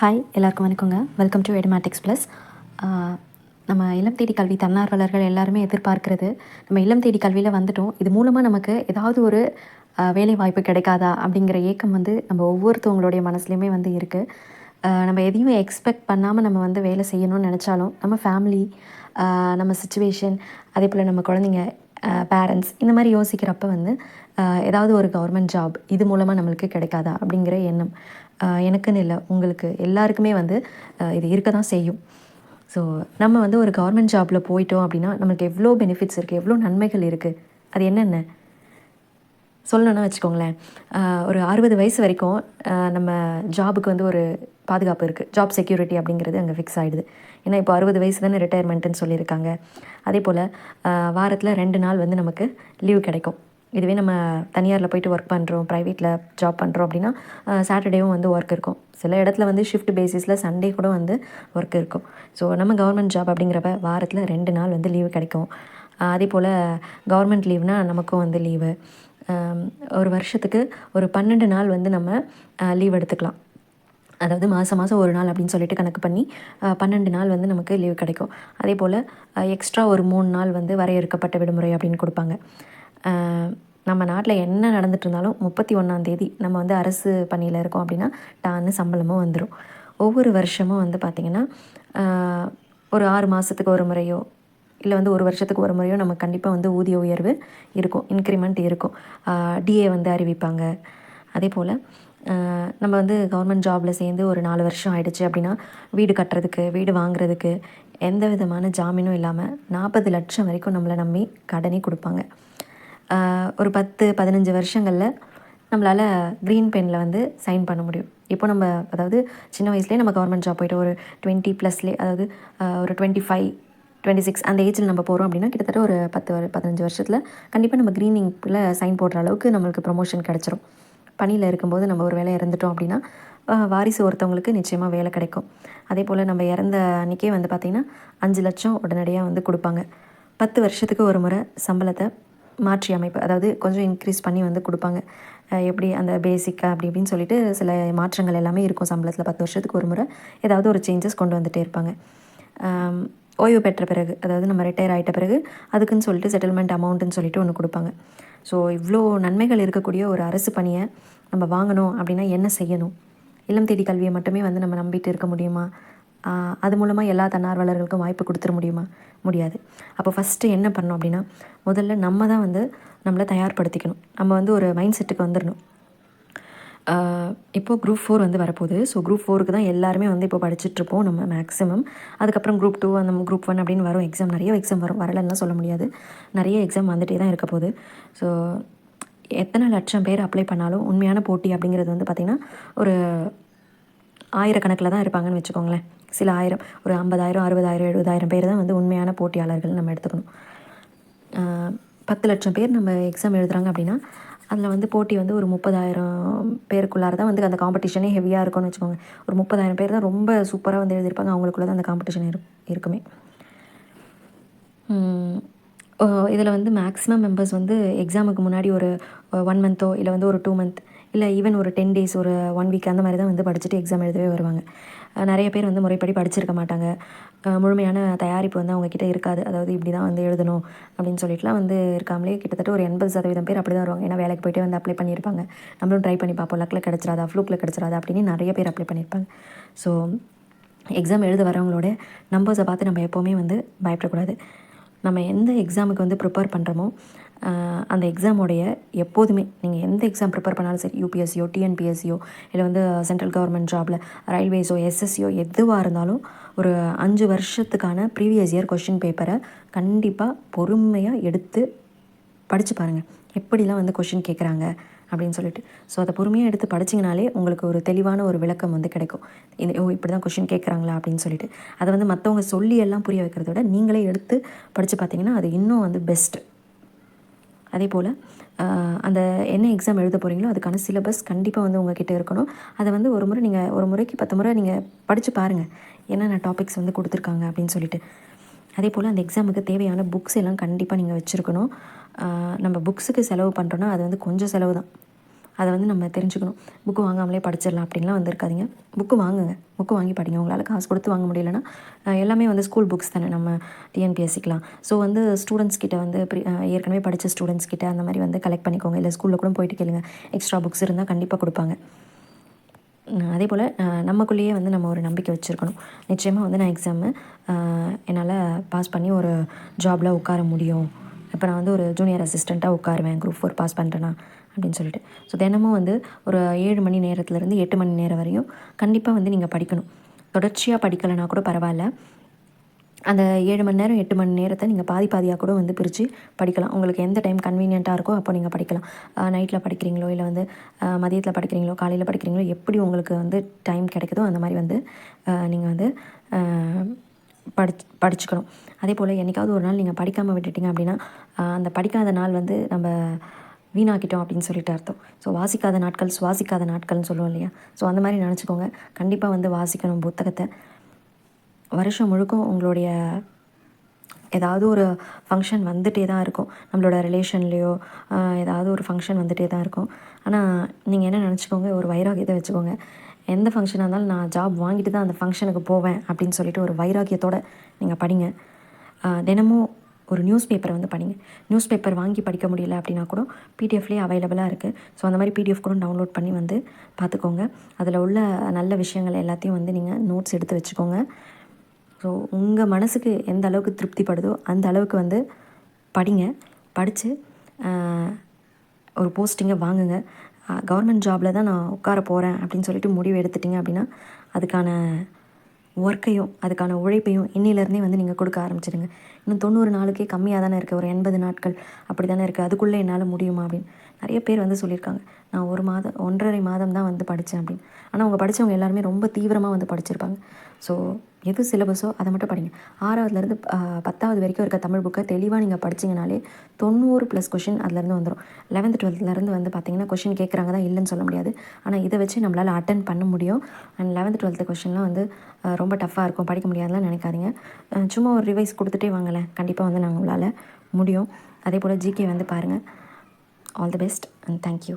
Hi எல்லாருக்கும் வணக்கங்க. Welcome to எடமேட்டிக்ஸ் plus நம்ம இல்லம் தேடி கல்வி தன்னார்வலர்கள் எல்லாருமே எதிர்பார்க்கிறது. நம்ம இல்லம் தேடி கல்வியில் வந்துட்டோம். இது மூலமாக நமக்கு ஏதாவது ஒரு வேலை வாய்ப்பு கிடைக்காதா அப்படிங்கிற ஏக்கம் வந்து நம்ம ஒவ்வொருத்தவங்களுடைய மனசுலையுமே வந்து இருக்குது நம்ம எதையும் எக்ஸ்பெக்ட் பண்ணாமல் நம்ம வந்து வேலை செய்யணும்னு நினச்சாலும் நம்ம ஃபேமிலி நம்ம சுச்சுவேஷன் அதே போல் நம்ம குழந்தைங்க பேரண்ட்ஸ் இந்த மாதிரி யோசிக்கிறப்ப வந்து ஏதாவது ஒரு கவர்மெண்ட் ஜாப் இது மூலமாக நம்மளுக்கு கிடைக்காதா அப்படிங்கிற எண்ணம் எனக்குன்னு இல்லை. உங்களுக்கு எல்லாருக்குமே வந்து இது இருக்க தான் செய்யும். ஸோ நம்ம வந்து ஒரு கவர்மெண்ட் ஜாப்பில் போயிட்டோம் அப்படின்னா நம்மளுக்கு எவ்வளோ பெனிஃபிட்ஸ் இருக்குது எவ்வளோ நன்மைகள் இருக்குது அது என்னென்ன? சொல்லணும்னா வச்சுக்கோங்களேன் ஒரு அறுபது வயசு வரைக்கும் நம்ம ஜாபுக்கு வந்து ஒரு பாதுகாப்பு இருக்குது ஜாப் செக்யூரிட்டி அப்படிங்கிறது அங்கே ஃபிக்ஸ் ஆகிடுது ஏன்னா இப்போ அறுபது வயசு தானே ரிட்டையர்மெண்ட்டுன்னு சொல்லியிருக்காங்க. அதே போல் வாரத்தில் ரெண்டு நாள் வந்து நமக்கு லீவ் கிடைக்கும். இதுவே நம்ம தனியாரில் போயிட்டு ஒர்க் பண்ணுறோம் ப்ரைவேட்டில் ஜாப் பண்ணுறோம் அப்படின்னா சாட்டர்டேவும் வந்து ஒர்க் இருக்கும். சில இடத்துல வந்து ஷிஃப்ட் பேசிஸில் சண்டே கூட வந்து ஒர்க் இருக்கும். ஸோ நம்ம கவர்மெண்ட் ஜாப் அப்படிங்கிறப்ப வாரத்தில் ரெண்டு நாள் வந்து லீவு கிடைக்கும். அதே போல் கவர்மெண்ட் லீவ்னால் நமக்கும் வந்து லீவு ஒரு வருஷத்துக்கு ஒரு பன்னெண்டு நாள் வந்து நம்ம லீவ் எடுத்துக்கலாம். அதாவது மாதம் மாதம் ஒரு நாள் அப்படின்னு சொல்லிட்டு கணக்கு பண்ணி பன்னெண்டு நாள் வந்து நமக்கு லீவ் கிடைக்கும். அதே போல் எக்ஸ்ட்ரா ஒரு மூணு நாள் வந்து வரையறுக்கப்பட்ட விடுமுறை அப்படின்னு கொடுப்பாங்க. நம்ம நாட்டில் என்ன நடந்துட்டு இருந்தாலும் முப்பத்தி ஒன்றாந்தேதி நம்ம வந்து அரசு பணியில் இருக்கோம் அப்படின்னா டான்னு சம்பளமும் வந்துடும் ஒவ்வொரு வருஷமும் வந்து பார்த்திங்கன்னா ஒரு ஆறு மாதத்துக்கு ஒரு முறையோ இல்லை வந்து ஒரு வருஷத்துக்கு ஒரு முறையோ நமக்கு கண்டிப்பாக வந்து ஊதிய உயர்வு இருக்கும் இன்க்ரிமெண்ட் இருக்கும். டிஏ வந்து அறிவிப்பாங்க. அதே போல் நம்ம வந்து கவர்மெண்ட் ஜாபில் சேர்ந்து ஒரு நாலு வருஷம் ஆயிடுச்சு அப்படின்னா வீடு கட்டுறதுக்கு வீடு வாங்குறதுக்கு எந்த விதமான ஜாமீனும் இல்லாமல் நாற்பது லட்சம் வரைக்கும் நம்மளை நம்பி கடனே கொடுப்பாங்க. ஒரு பத்து பதினஞ்சு வருஷங்களில் நம்மளால் க்ரீன் பெனில் வந்து சைன் பண்ண முடியும். இப்போ நம்ம அதாவது சின்ன வயசுலேயே நம்ம கவர்மெண்ட் ஜாப் போயிட்டு ஒரு டுவெண்ட்டி ப்ளஸ்லேயே அதாவது ஒரு டுவெண்ட்டி ஃபைவ் டுவெண்ட்டி சிக்ஸ் அந்த ஏஜில் நம்ம போகிறோம் அப்படின்னா கிட்டத்தட்ட ஒரு பத்து பதினஞ்சு வருஷத்தில் கண்டிப்பாக நம்ம க்ரீனிங்கில் சைன் போடுற அளவுக்கு நம்மளுக்கு ப்ரொமோஷன் கிடச்சிரும். பணியில் இருக்கும்போது நம்ம ஒரு வேலை இறந்துட்டோம் அப்படின்னா வாரிசு ஒருத்தவங்களுக்கு நிச்சயமாக வேலை கிடைக்கும். அதே போல் நம்ம இறந்த அன்றைக்கே வந்து பார்த்திங்கன்னா அஞ்சு லட்சம் உடனடியாக வந்து கொடுப்பாங்க. பத்து வருஷத்துக்கு ஒரு முறை சம்பளத்தை மாற்றி அமைப்பு அதாவது கொஞ்சம் இன்க்ரீஸ் பண்ணி வந்து கொடுப்பாங்க. எப்படி அந்த பேசிக்காக அப்படி இப்படின்னு சொல்லிட்டு சில மாற்றங்கள் எல்லாமே இருக்கும் சம்பளத்தில். பத்து வருஷத்துக்கு ஒரு முறை ஏதாவது ஒரு சேஞ்சஸ் கொண்டு வந்துட்டே இருப்பாங்க. ஓய்வு பெற்ற பிறகு அதாவது நம்ம ரிட்டையர் ஆகிட்ட பிறகு அதுக்குன்னு சொல்லிட்டு செட்டில்மெண்ட் அமௌண்ட்டுன்னு சொல்லிட்டு ஒன்று கொடுப்பாங்க. ஸோ இவ்வளோ நன்மைகள் இருக்கக்கூடிய ஒரு அரசு பணியை நம்ம வாங்கணும் அப்படின்னா என்ன செய்யணும்? இல்லம் தேடி கல்வியை மட்டுமே வந்து நம்ம நம்பிட்டு இருக்க முடியுமா? அது மூலமாக எல்லா தன்னார்வலர்களுக்கும் வாய்ப்பு கொடுத்துட முடியுமா? முடியாது. அப்போ ஃபஸ்ட்டு என்ன பண்ணணும் அப்படின்னா முதல்ல நம்ம தான் வந்து நம்மளை தயார்படுத்திக்கணும். நம்ம வந்து ஒரு மைண்ட் செட்டுக்கு வந்துடணும் இப்போது குரூப் ஃபோர் வந்து வரப்போகுது. ஸோ குரூப் ஃபோருக்கு தான் எல்லாருமே வந்து இப்போ படிச்சுட்ருப்போம் நம்ம மேக்ஸிமம் அதுக்கப்புறம் குரூப் டூ அந்த குரூப் ஒன் அப்படின்னு வரும். எக்ஸாம் நிறைய எக்ஸாம் வரும். வரலன்னா சொல்ல முடியாது. நிறைய எக்ஸாம் வந்துட்டே தான் இருக்க போகுது. ஸோ எத்தனை லட்சம் பேர் அப்ளை பண்ணாலும் உண்மையான போட்டி அப்படிங்கிறது வந்து பார்த்திங்கன்னா ஒரு ஆயிரக்கணக்கில் தான் இருப்பாங்கன்னு வச்சுக்கோங்களேன். சில ஆயிரம் ஒரு ஐம்பதாயிரம் அறுபதாயிரம் எழுபதாயிரம் பேர் தான் வந்து உண்மையான போட்டியாளர்கள் நம்ம எடுத்துக்கணும். பத்து லட்சம் பேர் நம்ம எக்ஸாம் எழுதுகிறாங்க அப்படின்னா அதில் வந்து போட்டி வந்து ஒரு முப்பதாயிரம் பேருக்குள்ளார தான் வந்து அந்த காம்படிஷனே ஹெவியாக இருக்கும்னு வச்சுக்கோங்க. ஒரு முப்பதாயிரம் பேர் தான் ரொம்ப சூப்பராக வந்து எழுதியிருப்பாங்க அவங்களுக்குள்ள தான் அந்த காம்படிஷன் இரு இருக்குமே. இதில் வந்து மேக்ஸிமம் மெம்பர்ஸ் வந்து எக்ஸாமுக்கு முன்னாடி ஒரு ஒன் மந்த்தோ இல்லை வந்து ஒரு டூ மந்த் இல்லை ஈவன் ஒரு டென் டேஸ் ஒரு ஒன் வீக் அந்த மாதிரி தான் வந்து படிச்சுட்டு எக்ஸாம் எழுதவே வருவாங்க. நிறைய பேர் வந்து முறைப்படி படிச்சிருக்க மாட்டாங்க. முழுமையான தயாரிப்பு வந்து அவங்கக்கிட்ட இருக்காது. அதாவது இப்படி தான் வந்து எழுதணும் அப்படின்னு சொல்லிட்டுலாம் வந்து இருக்காமலே கிட்டத்தட்ட ஒரு எண்பது சதவீதம் பேர் அப்படி தான் வருவாங்க. ஏன்னா வேலைக்கு போயிட்டு வந்து அப்ளை பண்ணியிருப்பாங்க. நம்மளும் ட்ரை பண்ணி பார்ப்போம். லக்கில் கிடச்சிடாதா? ஃப்ளூக்கில் கிடச்சிடாதா? அப்படின்னு நிறைய பேர் அப்ளை பண்ணியிருப்பாங்க. ஸோ எக்ஸாம் எழுத வரவங்களோட நம்பர்ஸை பார்த்து நம்ம எப்போவுமே வந்து பயப்படக்கூடாது. நம்ம எந்த எக்ஸாமுக்கு வந்து ப்ரிப்பேர் பண்ணுறோமோ அந்த எக்ஸாமோடைய எப்போதுமே நீங்கள் எந்த எக்ஸாம் ப்ரிப்பேர் பண்ணாலும் சரி யூபிஎஸ்சியோ டிஎன்பிஎஸ்சியோ இல்லை வந்து சென்ட்ரல் கவர்மெண்ட் ஜாபில் ரயில்வேஸோ எஸ்எஸ்சியோ எதுவாக இருந்தாலும் ஒரு அஞ்சு வருஷத்துக்கான ப்ரீவியஸ் இயர் கொஷின் பேப்பரை கண்டிப்பாக பொறுமையாக எடுத்து படித்து பாருங்கள் எப்படிலாம் வந்து கொஷின் கேட்குறாங்க அப்படின்னு சொல்லிட்டு. ஸோ அதை பொறுமையாக எடுத்து படிச்சிங்கனாலே உங்களுக்கு ஒரு தெளிவான ஒரு விளக்கம் வந்து கிடைக்கும். இந்த ஓ இப்படி தான் கொஷின் கேட்குறாங்களா அப்படின்னு சொல்லிட்டு. அதை வந்து மற்றவங்க சொல்லி எல்லாம் புரிய வைக்கிறத விட நீங்களே எடுத்து படித்து பார்த்தீங்கன்னா அது இன்னும் வந்து பெஸ்ட்டு அதே போல் அந்த என்ன எக்ஸாம் எழுத போகிறீங்களோ அதுக்கான சிலபஸ் கண்டிப்பாக வந்து உங்ககிட்ட இருக்கணும். அதை வந்து ஒரு முறை நீங்கள் ஒரு முறைக்கு பத்து முறை நீங்கள் படித்து பாருங்கள் என்னென்ன டாபிக்ஸ் வந்து கொடுத்துருக்காங்க அப்படின்னு சொல்லிட்டு. அதே போல் அந்த எக்ஸாமுக்கு தேவையான புக்ஸ் எல்லாம் கண்டிப்பாக நீங்கள் வச்சுருக்கணும். நம்ம புக்ஸுக்கு செலவு பண்ணுறோன்னா அது வந்து கொஞ்சம் செலவு தான் அதை வந்து நம்ம தெரிஞ்சுக்கணும். புக்கு வாங்காமலே படிச்சிடலாம் அப்படின்லாம் வந்திருக்காதீங்க. புக்கு வாங்குங்க. புக்கு வாங்கி படிங்க. உங்களால் காசு கொடுத்து வாங்க முடியலன்னா எல்லாமே வந்து ஸ்கூல் புக்ஸ் தானே. நம்ம டிஎன்பிஎஸ்சிக்கலாம் ஸோ வந்து ஸ்டூடெண்ட்ஸ் கிட்ட வந்து ஏற்கனவே படித்த ஸ்டூடெண்ட்ஸ் கிட்ட அந்த மாதிரி வந்து கலெக்ட் பண்ணிக்கோங்க. இல்லை ஸ்கூலில் கூட போயிட்டு கேளுங்க. எக்ஸ்ட்ரா புக்ஸ் இருந்தால் கண்டிப்பாக கொடுப்பாங்க. அதே போல் நமக்குள்ளேயே வந்து நம்ம ஒரு நம்பிக்கை வச்சுருக்கணும். நிச்சயமாக வந்து நான் எக்ஸாமு என்னால் பாஸ் பண்ணி ஒரு ஜாபில் உட்கார முடியும். இப்போ நான் வந்து ஒரு ஜூனியர் அசிஸ்டண்ட்டாக உட்காருவேன் குரூப் ஃபோர் பாஸ் பண்ணுறேன்னா அப்படின்னு சொல்லிட்டு. ஸோ தினமும் வந்து ஒரு ஏழு மணி நேரத்துலேருந்து எட்டு மணி நேரம் வரையும் கண்டிப்பாக வந்து நீங்கள் படிக்கணும். தொடர்ச்சியாக படிக்கலைன்னா கூட பரவாயில்ல. அந்த ஏழு மணி நேரம் எட்டு மணி நேரத்தை நீங்கள் பாதி பாதியாக கூட வந்து பிரித்து படிக்கலாம். உங்களுக்கு எந்த டைம் கன்வீனியண்ட்டாக இருக்கோ அப்போ நீங்கள் படிக்கலாம். நைட்டில் படிக்கிறீங்களோ இல்லை வந்து மதியத்தில் படிக்கிறீங்களோ காலையில் படிக்கிறீங்களோ எப்படி உங்களுக்கு வந்து டைம் கிடைக்குதோ அந்த மாதிரி வந்து நீங்கள் வந்து படிச்சு படிச்சுக்கணும். அதே போல் என்றைக்காவது ஒரு நாள் நீங்கள் படிக்காமல் விட்டுட்டீங்க அப்படின்னா அந்த படிக்காத நாள் வந்து நம்ம வீணாக்கிட்டோம் அப்படின்னு சொல்லிட்டு அர்த்தம். ஸோ வாசிக்காத நாட்கள் சுவாசிக்காத நாட்கள்னு சொல்லுவோம் இல்லையா? ஸோ அந்த மாதிரி நினச்சிக்கோங்க. கண்டிப்பாக வந்து வாசிக்கணும் புத்தகத்தை. வருஷம் முழுக்கும் உங்களுடைய ஏதாவது ஒரு ஃபங்க்ஷன் வந்துகிட்டே தான் இருக்கும். நம்மளோட ரிலேஷன்லேயோ ஏதாவது ஒரு ஃபங்க்ஷன் வந்துகிட்டே தான் இருக்கும். ஆனால் நீங்கள் என்ன நினச்சிக்கோங்க? ஒரு வைராகியத்தை வச்சுக்கோங்க. எந்த ஃபங்க்ஷனாக இருந்தாலும் நான் ஜாப் வாங்கிட்டு தான் அந்த ஃபங்க்ஷனுக்கு போவேன் அப்படின்னு சொல்லிட்டு ஒரு வைராக்கியத்தோடு நீங்கள் படிங்க. தினமும் ஒரு நியூஸ் பேப்பரை வந்து படிங்க. நியூஸ் பேப்பர் வாங்கி படிக்க முடியல அப்படின்னா கூட பிடிஎஃப்லேயே அவைலபிளாக இருக்குது ஸோ அந்த மாதிரி பிடிஎஃப் கூட டவுன்லோட் பண்ணி வந்து பார்த்துக்கோங்க. அதில் உள்ள நல்ல விஷயங்கள் எல்லாத்தையும் வந்து நீங்கள் நோட்ஸ் எடுத்து வச்சுக்கோங்க. ஸோ உங்கள் மனசுக்கு எந்த அளவுக்கு திருப்திப்படுதோ அந்த அளவுக்கு வந்து படிங்க. படித்து ஒரு போஸ்டிங்கை வாங்குங்க. கவர்மெண்ட் ஜாபில் தான் நான் உட்கார போகிறேன் அப்படின்னு சொல்லிட்டு முடிவு எடுத்துட்டீங்க அப்படின்னா அதுக்கான ஒர்க்கையும் அதுக்கான உழைப்பையும் இன்னிலேருந்தே வந்து நீங்கள் கொடுக்க ஆரம்பிச்சிடுங்க. இன்னும் தொண்ணூறு நாளுக்கே கம்மியாக தானே இருக்குது ஒரு எண்பது நாட்கள் அப்படி தானே இருக்குது அதுக்குள்ளே என்னால் முடியுமா அப்படின்னு. நிறைய பேர் வந்து சொல்லியிருக்காங்க நான் ஒரு மாதம் ஒன்றரை மாதம் தான் வந்து படித்தேன் அப்படின்னு. ஆனால் அவங்க படித்தவங்க எல்லாருமே ரொம்ப தீவிரமாக வந்து படிச்சிருப்பாங்க. ஸோ எது சிலபஸோ அதை மட்டும் படிங்க. ஆறாவதுலேருந்து பத்தாவது வரைக்கும் இருக்க தமிழ் புக்கை தெளிவாக நீங்கள் படிச்சிங்கனாலே தொண்ணூறு ப்ளஸ் கொஷின் அதுலேருந்து வந்துடும் லெவன்த் டுவெல்த்லேருந்து வந்து பார்த்திங்கன்னா கொஷின் கேட்குறாங்க தான் இல்லைன்னு சொல்ல முடியாது. ஆனால் இதை வச்சு நம்மளால் அட்டன் பண்ண முடியும். அண்ட் லெவன்த் டுவெல்த்து கொஷின்லாம் வந்து ரொம்ப டஃப்பாக இருக்கும். படிக்க முடியாதுலாம் நினைக்காதீங்க. சும்மா ஒரு ரிவைஸ் கொடுத்துட்டே வாங்கலை கண்டிப்பாக வந்து நாங்கள் உங்களால் முடியும். அதே போல் ஜிகே வந்து பாருங்கள் all the best and thank you